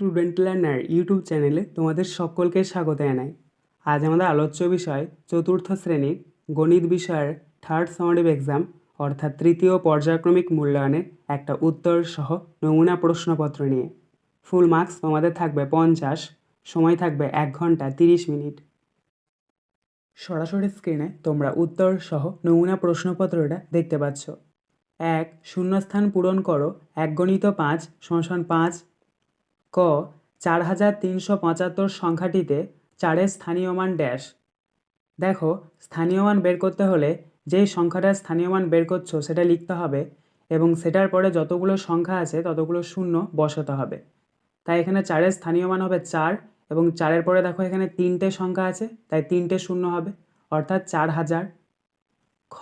Student learner YouTube চ্যানেলে তোমাদের সকলকে স্বাগত জানাই। আজ আমাদের আলোচ্য বিষয় চতুর্থ শ্রেণির গণিত বিষয়ের থার্ড সামারিভ এক্সাম অর্থাৎ তৃতীয় পর্যায়ক্রমিক মূল্যায়নের একটা উত্তর সহ নমুনা প্রশ্নপত্র নিয়ে। ফুল মার্কস তোমাদের থাকবে পঞ্চাশ, সময় থাকবে এক ঘণ্টা তিরিশ মিনিট। সরাসরি স্ক্রিনে তোমরা উত্তর সহ নমুনা প্রশ্নপত্রটা দেখতে পাচ্ছ। এক, শূন্যস্থান পূরণ করো এক গণিত পাঁচ সমান পাঁচ ক, চার হাজার তিনশো পঁচাত্তর সংখ্যাটিতে চারের স্থানীয় মান ড্যাশ। দেখো, স্থানীয় মান বের করতে হলে যেই সংখ্যাটার স্থানীয় মান বের করছ সেটা লিখতে হবে এবং সেটার পরে যতগুলো সংখ্যা আছে ততগুলো শূন্য বসাতে হবে। তাই এখানে চারের স্থানীয় মান হবে চার এবং চারের পরে দেখো এখানে তিনটে সংখ্যা আছে, তাই তিনটে শূন্য হবে, অর্থাৎ চার হাজার। খ,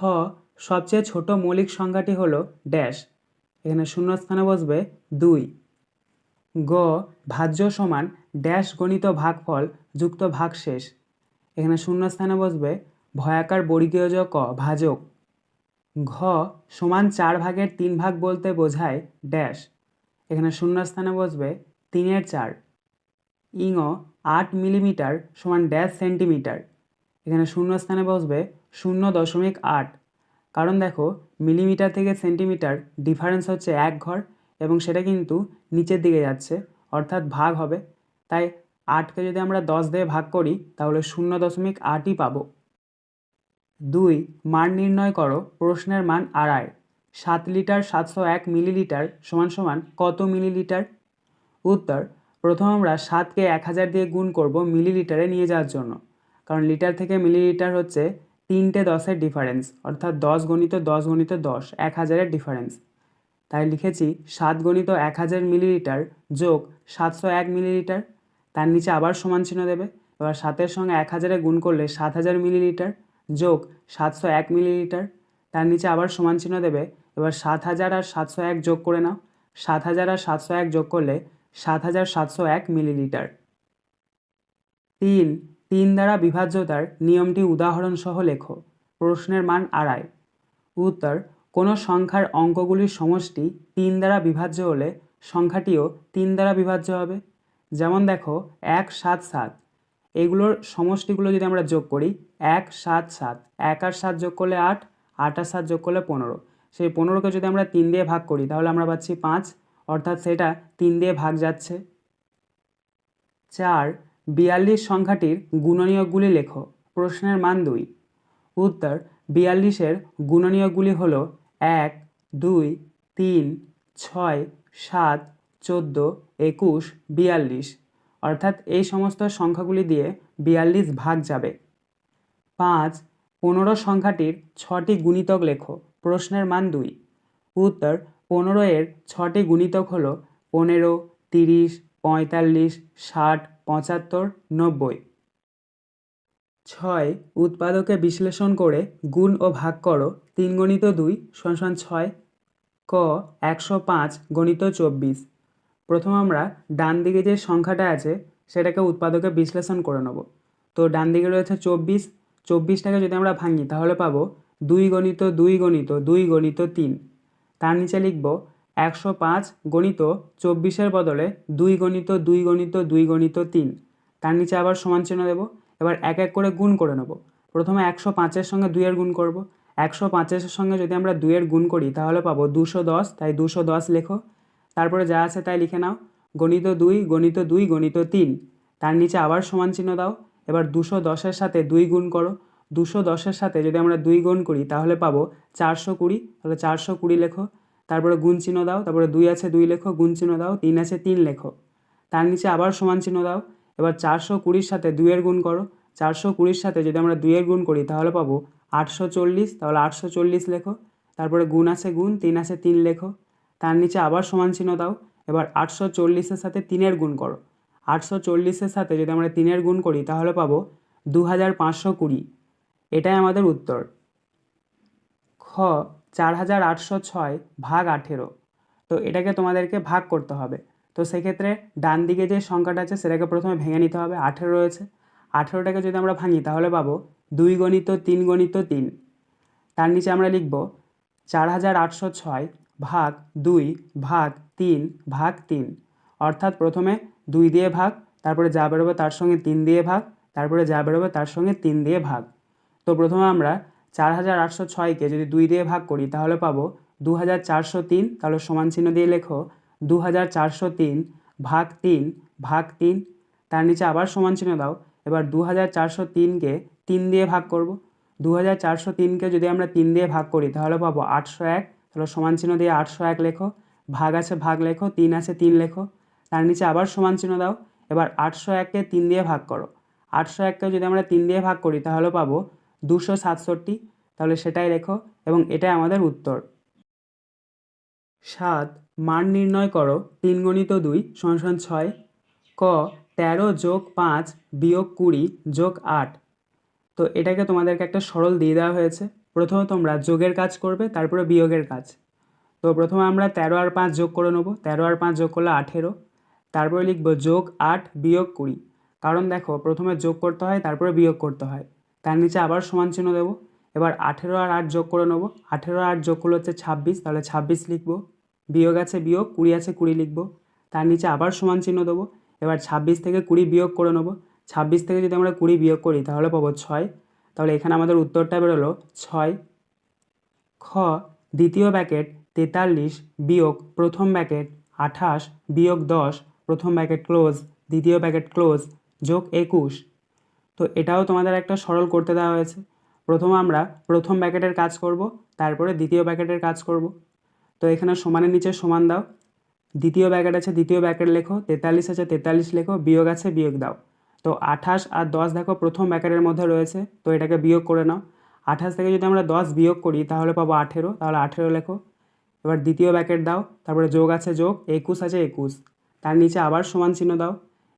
সবচেয়ে ছোট মৌলিক সংখ্যাটি হলো ড্যাশ। এখানে শূন্য স্থানে বসবে দুই। গ, ভাজ্য সমান ড্যাশ গণিত ভাগফল যুক্ত ভাগশেষ। এখানে শূন্যস্থানে বসবে ভয়াকার বর্গীয় ক, ভাজক। ঘ, সমান চার ভাগের তিন ভাগ বলতে বোঝায় ড্যাশ। এখানে শূন্যস্থানে বসবে তিনের চার। ইঙ আট মিলিমিটার সমান ড্যাশ সেন্টিমিটার। এখানে শূন্যস্থানে বসবে শূন্য দশমিক আট। কারণ দেখো, মিলিমিটার থেকে সেন্টিমিটার ডিফারেন্স হচ্ছে এক ঘর এবং সেটা কিন্তু নিচের দিকে যাচ্ছে, অর্থাৎ ভাগ হবে। তাই আটকে যদি আমরা দশ দিয়ে ভাগ করি, তাহলে শূন্য দশমিক আটই পাবো। দুই, মান নির্ণয় করো, প্রশ্নের মান আড়াই। সাত লিটার সাতশো এক মিলিলিটার সমান সমান কত মিলিলিটার? উত্তর, প্রথম আমরা সাতকে এক হাজার দিয়ে গুণ করব মিলিলিটারে নিয়ে যাওয়ার জন্য। কারণ লিটার থেকে মিলিলিটার হচ্ছে তিনটে দশের ডিফারেন্স অর্থাৎ দশ গণিত দশ গণিত দশ, এক হাজারের ডিফারেন্স তাই লিখেছি সাত গণিত এক হাজার মিলিলিটার যোগ সাতশো এক মিলিলিটার। তার নিচে আবার সমান চিহ্ন দেবে। এবার সাতের সঙ্গে এক হাজারে গুণ করলে সাত হাজার মিলিলিটার যোগ সাতশো এক মিলিলিটার। তার নিচে আবার সমান চিহ্ন দেবে। এবার সাত হাজার আর সাতশো এক যোগ করে নাও। সাত হাজার আর সাতশো এক যোগ করলে সাত হাজার সাতশো এক মিলিলিটার। তিন তিন দ্বারা বিভাজ্যতার নিয়মটি উদাহরণসহ লেখো। প্রশ্নের মান আড়াই। উত্তর কোনো সংখ্যার অঙ্কগুলির সমষ্টি তিন দ্বারা বিভাজ্য হলে সংখ্যাটিও তিন দ্বারা বিভাজ্য হবে। যেমন দেখো, এক সাত সাত। এগুলোর সমষ্টিগুলো যদি আমরা যোগ করি, এক সাত সাত। এক আর সাত যোগ করলে আট আট আর সাত যোগ করলে পনেরো। সেই পনেরোকে যদি আমরা তিন দিয়ে ভাগ করি, তাহলে আমরা পাচ্ছি পাঁচ। অর্থাৎ সেটা তিন দিয়ে ভাগ যাচ্ছে। চার, বিয়াল্লিশ সংখ্যাটির গুণনীয়কগুলি লেখো। প্রশ্নের মান দুই। উত্তর, বিয়াল্লিশের গুণনীয়কগুলি হল এক, দুই, তিন, ছয়, সাত, চোদ্দ, একুশ, বিয়াল্লিশ। অর্থাৎ এই সমস্ত সংখ্যাগুলি দিয়ে বিয়াল্লিশ ভাগ যাবে। পাঁচ, পনেরো সংখ্যাটির ছটি গুণিতক লেখো। প্রশ্নের মান দুই। উত্তর, পনেরো এর ছটি গুণিতক হল পনেরো, তিরিশ, পঁয়তাল্লিশ, ষাট, পঁচাত্তর, নব্বই। ছয় উৎপাদকে বিশ্লেষণ করে গুণ ও ভাগ করো তিন গণিত দুই সমান ছয় ক একশো পাঁচ গণিত চব্বিশ। প্রথম আমরা ডান দিকে যে সংখ্যাটা আছে, সেটাকে উৎপাদকে বিশ্লেষণ করে নেব। তো ডান দিকে রয়েছে চব্বিশ, চব্বিশটাকে যদি আমরা ভাঙি, তাহলে পাবো দুই গণিত দুই গণিত দুই গণিত তিন। তার নিচে লিখব একশো পাঁচ গণিত চব্বিশের বদলে দুই গণিত দুই গণিত দুই গণিত তিন। তার নিচে আবার সমান চিহ্ন দেবো এবার এক এক করে গুণ করে নেব। প্রথমে একশো পাঁচের সঙ্গে দুইয়ের গুণ করব। একশো পাঁচের সঙ্গে যদি আমরা দুইয়ের গুণ করি, তাহলে পাবো দুশো দশ। তাই দুশো দশ লেখো। তারপরে যা আছে তাই লিখে নাও। গণিত দুই গণিত দুই, গণিত তিন। তার নিচে আবার সমান চিহ্ন দাও। এবার দুশো দশের সাথে দুই গুণ করো। দুশো দশের সাথে যদি আমরা দুই গুণ করি, তাহলে পাবো চারশো কুড়ি। তাহলে চারশো কুড়ি লেখো। তারপরে গুণ চিহ্ন দাও। তারপরে দুই আছে দুই লেখো, গুণ চিহ্ন দাও। তিন আছে তিন লেখো। তার নিচে আবার সমান চিহ্ন দাও। এবার চারশো কুড়ির সাথে দুইয়ের গুণ করো। চারশো কুড়ির সাথে যদি আমরা দুইয়ের গুণ করি, তাহলে পাবো আটশো চল্লিশ। তাহলে আটশো চল্লিশ লেখো। তারপরে গুণ আছে গুণ, তিন আছে তিন লেখো। তার নিচে আবার সমান চিহ্ন দাও। এবার আটশো চল্লিশের সাথে তিনের গুণ করো। আটশো চল্লিশের সাথে যদি আমরা তিনের গুণ করি, তাহলে পাবো দু হাজার পাঁচশো কুড়ি। এটাই আমাদের উত্তর। খ চার হাজার আটশো ছয় ভাগ আঠেরো। তো এটাকে তোমাদেরকে ভাগ করতে হবে। তো সেক্ষেত্রে ডান দিকে যে সংখ্যাটা আছে, সেটাকে প্রথমে ভেঙে নিতে হবে। আঠেরো রয়েছে। আঠেরোটাকে যদি আমরা ভাঙি, তাহলে পাবো দুই গণিত তিন গণিত তিন। তার নিচে আমরা লিখব চার হাজার আটশো ছয় ভাগ দুই ভাগ তিন ভাগ তিন। অর্থাৎ প্রথমে দুই দিয়ে ভাগ, তারপরে যা বেরোবে তার সঙ্গে তিন দিয়ে ভাগ, তারপরে যা বেরোবে তার সঙ্গে তিন দিয়ে ভাগ। তো প্রথমে আমরা চার হাজার আটশো ছয়কে যদি দুই দিয়ে ভাগ করি, তাহলে পাবো দু হাজার চারশো তিন। তাহলে সমান চিহ্ন দিয়ে লেখো দু হাজার চারশো তিন ভাগ তিন ভাগ তিন, তার নিচে আবার সমান চিহ্ন দাও। এবার দু হাজার চারশো তিনকে তিন দিয়ে ভাগ করব। দু হাজার চারশো তিনকে যদি আমরা তিন দিয়ে ভাগ করি, তাহলে পাবো আটশো এক। তাহলে সমান চিহ্ন দিয়ে আটশো এক লেখো। ভাগ আছে, ভাগ লেখো। তিন আছে, তিন লেখো। তার নিচে আবার সমান চিহ্ন দাও। এবার আটশো এককে তিন দিয়ে ভাগ করো। আটশো এককে যদি আমরা তিন দিয়ে ভাগ করি, তাহলে পাবো দুশো সাতষট্টি। তাহলে সেটাই লেখো এবং এটাই আমাদের উত্তর। সাত, মান নির্ণয় করো। তিন গণিত দুই সমান ছয়। ক, তেরো যোগ পাঁচ বিয়োগ কুড়ি যোগ আট। তো এটাকে তোমাদেরকে একটা সরল দিয়ে দেওয়া হয়েছে। প্রথমে তোমরা যোগের কাজ করবে, তারপরে বিয়োগের কাজ। তো প্রথমে আমরা তেরো আর পাঁচ যোগ করে নেব। তেরো আর পাঁচ যোগ করলে আঠেরো। তারপরে লিখব যোগ আট বিয়োগ কুড়ি। কারণ দেখো, প্রথমে যোগ করতে হয়, তারপরে বিয়োগ করতে হয়। তার নিচে আবার সমান চিহ্ন দেবো। এবার আঠেরো আর আট যোগ করে নেব। আঠেরো আর যোগ করলে হচ্ছে ছাব্বিশ, তাহলে ছাব্বিশ লিখব। বিয়োগ আছে বিয়োগ, কুড়ি আছে কুড়ি লিখব। তার নিচে আবার সমান চিহ্ন দেবো। এবার ছাব্বিশ থেকে কুড়ি বিয়োগ করে নেব। ছাব্বিশ থেকে যদি আমরা কুড়ি বিয়োগ করি, তাহলে পাবো ছয়। তাহলে এখানে আমাদের উত্তরটা বেরোলো ছয়। খ, দ্বিতীয় ব্যাকেট তেতাল্লিশ বিয়োগ প্রথম ব্যাকেট আঠাশ বিয়োগ দশ, প্রথম ব্যাকেট ক্লোজ, দ্বিতীয় ব্যাকেট ক্লোজ যোগ একুশ। তো এটাও তোমাদের একটা সরল করতে দেওয়া হয়েছে। প্রথম আমরা প্রথম ব্যাকেটের কাজ করব, তারপরে দ্বিতীয় ব্যাকেটের কাজ করব। তো এখানে সমানের নিচে সমান দাও। দ্বিতীয় ব্যাকেট আছে, দ্বিতীয় ব্যাকেট লেখো, তেতাল্লিশ আছে, তেতাল্লিশ লেখো, বিয়োগ আছে, বিয়োগ দাও। তো আঠাশ আর দশ দেখো প্রথম ব্যাকেটের মধ্যে রয়েছে, তো এটাকে বিয়োগ করে নাও। আঠাশ থেকে যদি আমরা দশ বিয়োগ করি, তাহলে পাবো আঠেরো, তাহলে আঠেরো লেখো। এবার দ্বিতীয় ব্যাকেট দাও, তারপরে যোগ আছে, যোগ, একুশ আছে, একুশ। তার নিচে আবার সমান চিহ্ন দাও।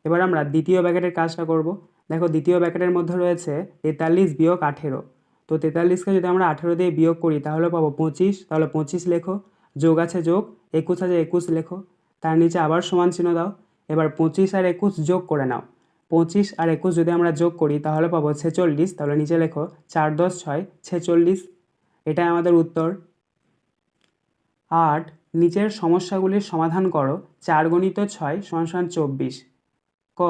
এবার আমরা দ্বিতীয় ব্যাকেটের কাজটা করব। দেখো দ্বিতীয় ব্যাকেটের মধ্যে রয়েছে তেতাল্লিশ বিয়োগ আঠেরো। তো তেতাল্লিশকে যদি আমরা আঠেরো দিয়ে বিয়োগ করি, তাহলে পাবো পঁচিশ। তাহলে পঁচিশ লেখো। যোগ আছে যোগ, একুশ আছে একুশ লেখো। তার নিচে আবার সমান চিহ্ন দাও। এবার পঁচিশ আর একুশ যোগ করে নাও। পঁচিশ আর একুশ যদি আমরা যোগ করি, তাহলে পাবো ছেচল্লিশ। তাহলে নিচে লেখো, চার দশ ছয়, ছেচল্লিশ। এটাই আমাদের উত্তর। আট, নিচের সমস্যাগুলির সমাধান করো। চার গণিত ছয় সমান সমান চব্বিশ। ক,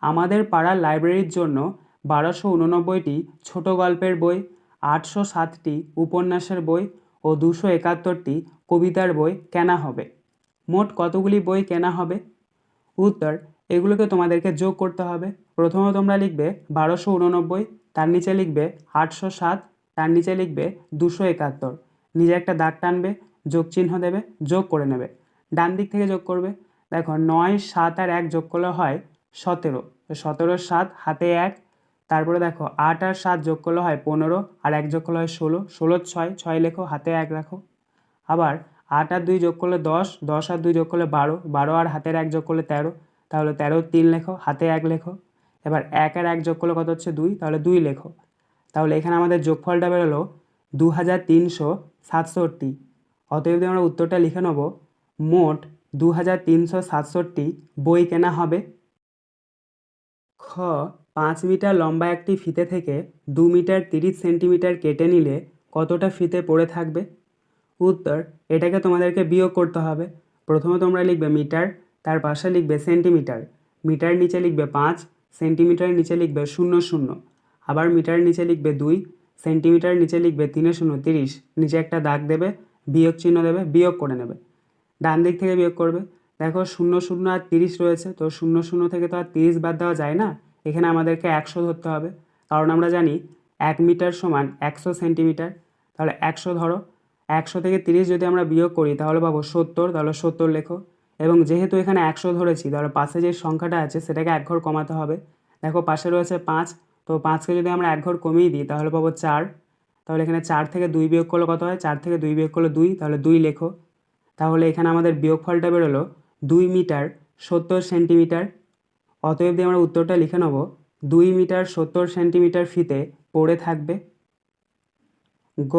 আমাদের পাড়ার লাইব্রেরির জন্য বারোশো উননব্বইটি ছোট গল্পের বই আটশো সাতটি উপন্যাসের বই ও দুশো একাত্তরটি কবিতার বই কেনা হবে। মোট কতগুলি বই কেনা হবে? উত্তর, এগুলোকে তোমাদেরকে যোগ করতে হবে। প্রথমে তোমরা লিখবে বারোশো উননব্বই, তার নিচে লিখবে আটশো সাত, তার নিচে লিখবে দুশো একাত্তর। নিজে একটা দাগ টানবে, যোগ চিহ্ন দেবে, যোগ করে নেবে। ডান দিক থেকে যোগ করবে। দেখো, নয়, সাত আর এক যোগ করলে হয় সতেরো। সতেরো, সাত, হাতে এক তারপরে দেখো আট আর সাত যোগ করলে হয় পনেরো, আর এক যোগ করলে হয় ষোলো ষোলোর ছয় ছয় লেখো, হাতে এক রাখো। আবার আট আর দুই যোগ করলে দশ দশ আর দুই যোগ করলে বারো বারো আর হাতের এক যোগ করলে তেরো, তাহলে তেরো তিন লেখো, হাতে এক লেখো। এবার এক আর এক যোগ করলে কত হচ্ছে দুই, তাহলে দুই লেখো। তাহলে এখানে আমাদের যোগফলটা বেরোলো দু হাজার তিনশো সাতষট্টি। অতএব যদি আমরা উত্তরটা লিখে নেব, মোট দু হাজার তিনশো সাতষট্টি বই কেনা হবে? খ পাঁচ মিটার লম্বা একটি ফিতে থেকে দু মিটার তিরিশ সেন্টিমিটার কেটে নিলে কতটা ফিতে পড়ে থাকবে? উত্তর, এটাকে তোমাদেরকে বিয়োগ করতে হবে। প্রথমে তোমরা লিখবে মিটার, তার পাশে লিখবে সেন্টিমিটার। মিটার নিচে লিখবে পাঁচ, সেন্টিমিটার নিচে লিখবে শূন্য শূন্য। আবার মিটার নিচে লিখবে দুই, সেন্টিমিটার নিচে লিখবে তিনে শূন্য তিরিশ। নিচে একটা দাগ দেবে, বিয়োগ চিহ্ন দেবে, বিয়োগ করে নেবে। ডান দিক থেকে বিয়োগ করবে। দেখো শূন্য শূন্য আর তিরিশ রয়েছে, তো শূন্য শূন্য থেকে তো আর তিরিশ বাদ দেওয়া যায় না? এখানে আমাদেরকে একশো ধরতে হবে। কারণ আমরা জানি এক মিটার সমান একশো সেন্টিমিটার। তাহলে একশো ধরো। একশো থেকে তিরিশ যদি আমরা বিয়োগ করি, তাহলে পাবো সত্তর। তাহলে সত্তর লেখো। এবং যেহেতু এখানে একশো ধরেছি, তাহলে পাশে যে সংখ্যাটা আছে, সেটাকে এক ঘর কমাতে হবে। দেখো পাশে রয়েছে পাঁচ। তো পাঁচকে যদি আমরা এক ঘর কমিয়ে দিই, তাহলে পাবো চার। তাহলে এখানে চার থেকে দুই বিয়োগ করলে কত হয়? চার থেকে দুই বিয়োগ করলে দুই, তাহলে দুই লেখো। তাহলে এখানে আমাদের বিয়োগফলটা বেরোলো দুই মিটার সত্তর সেন্টিমিটার। অতএব দিয়ে আমরা উত্তরটা লিখে নেব, দুই মিটার সত্তর সেন্টিমিটার ফিতে পড়ে থাকবে। গ,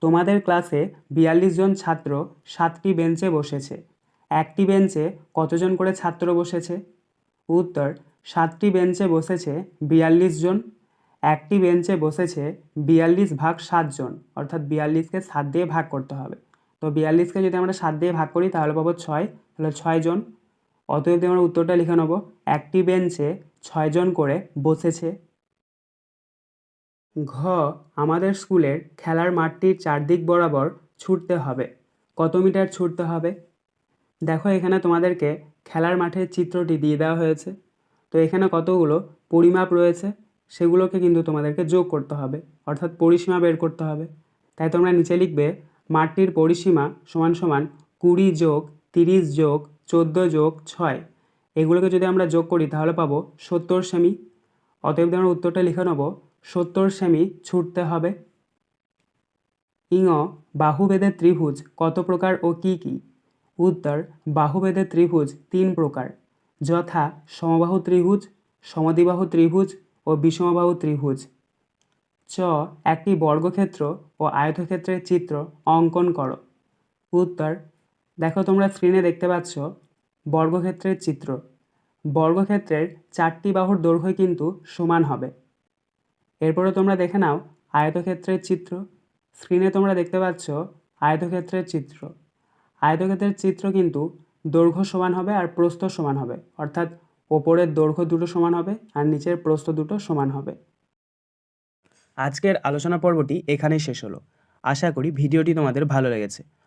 তোমাদের ক্লাসে বিয়াল্লিশ জন ছাত্র সাতটি বেঞ্চে বসেছে। একটি বেঞ্চে কতজন করে ছাত্র বসেছে? উত্তর, সাতটি বেঞ্চে বসেছে বিয়াল্লিশ জন, একটি বেঞ্চে বসেছে বিয়াল্লিশ ভাগ সাতজন অর্থাৎ বিয়াল্লিশকে সাত দিয়ে ভাগ করতে হবে। তো বিয়াল্লিশকে যদি আমরা সাত দিয়ে ভাগ করি, তাহলে পাবো ছয়, তাহলে ছয় জন। অতএব আমরা উত্তরটা লিখে নেব। একটি বেঞ্চে ছয়জন করে বসেছে। ঘ, আমাদের স্কুলের খেলার মাঠটির চারদিক বরাবর ছুটতে হবে। কত মিটার ছুটতে হবে? দেখো, এখানে তোমাদেরকে খেলার মাঠের চিত্রটি দিয়ে দেওয়া হয়েছে। তো এখানে কতগুলো পরিমাপ রয়েছে, সেগুলোকে কিন্তু তোমাদেরকে যোগ করতে হবে। অর্থাৎ পরিসীমা বের করতে হবে। তাই তোমরা নিচে লিখবে, মাঠটির পরিসীমা সমান সমান কুড়ি যোগ তিরিশ যোগ চোদ্দ যোগ ছয়। এগুলোকে যদি আমরা যোগ করি, তাহলে পাবো সত্তর সেমি। অতএব আমরা উত্তরটা লিখে নেব, সত্তর সেমি ছুটতে হবে। ইঙ বাহুভেদের ত্রিভুজ কত প্রকার ও কি কি? উত্তর বাহুভেদের ত্রিভুজ তিন প্রকার। যথা, সমবাহু ত্রিভুজ, সমদ্বিবাহু ত্রিভুজ ও বিষমবাহু ত্রিভুজ। চ, একটি বর্গক্ষেত্র ও আয়তক্ষেত্রের চিত্র অঙ্কন করো। উত্তর দেখো তোমরা স্ক্রিনে দেখতে পাচ্ছ বর্গক্ষেত্রের চিত্র। বর্গক্ষেত্রের চারটি বাহুর দৈর্ঘ্য কিন্তু সমান হবে। এরপরে তোমরা দেখে নাও আয়তক্ষেত্রের চিত্র। স্ক্রিনে তোমরা দেখতে পাচ্ছ আয়তক্ষেত্রের চিত্র। আয়তক্ষেত্রের চিত্র কিন্তু দৈর্ঘ্য সমান হবে আর প্রস্থ সমান হবে। অর্থাৎ ওপরের দৈর্ঘ্য দুটো সমান হবে আর নিচের প্রস্থ দুটো সমান হবে। আজকের আলোচনা পর্বটি এখানেই শেষ হলো। আশা করি ভিডিওটি তোমাদের ভালো লেগেছে।